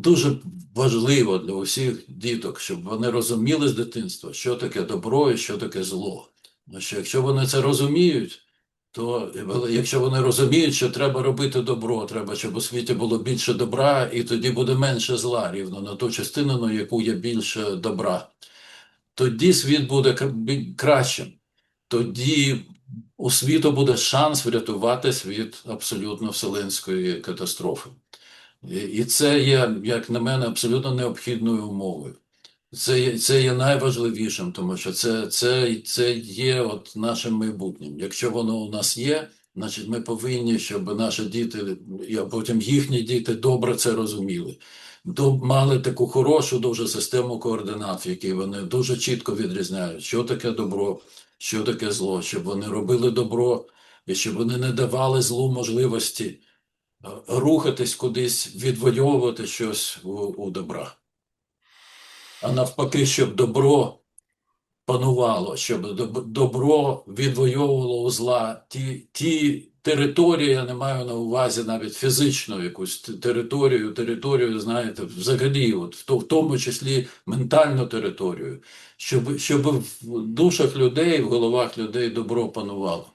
дуже важливо для усіх діток, щоб вони розуміли з дитинства, що таке добро і що таке зло. Тому що якщо вони це розуміють, то якщо вони розуміють, що треба робити добро, треба, щоб у світі було більше добра, і тоді буде менше зла, рівно на ту частину, на яку є більше добра. Тоді світ буде кращим. Тоді у світу буде шанс врятуватись від абсолютно вселенської катастрофи. І- це є, як на мене, абсолютно необхідною умовою. Це це є найважливішим, тому що це, це, це є от нашим майбутнім. Якщо воно у нас є, значить ми повинні, щоб наші діти, а потім їхні діти добре це розуміли. Мали таку хорошу дуже систему координат, в якій вони дуже чітко відрізняють, що таке добро, що таке зло, щоб вони робили добро і щоб вони не давали злу можливості рухатись кудись, відвоювати щось у, у добра. А навпаки, щоб добро панувало, щоб добро відвоювало у зла ті, ті території, я не маю на увазі навіть фізичну якусь територію, територію, знаєте, взагалі, от, в в тому числі ментальну територію, щоб, щоб в душах людей, в головах людей добро панувало.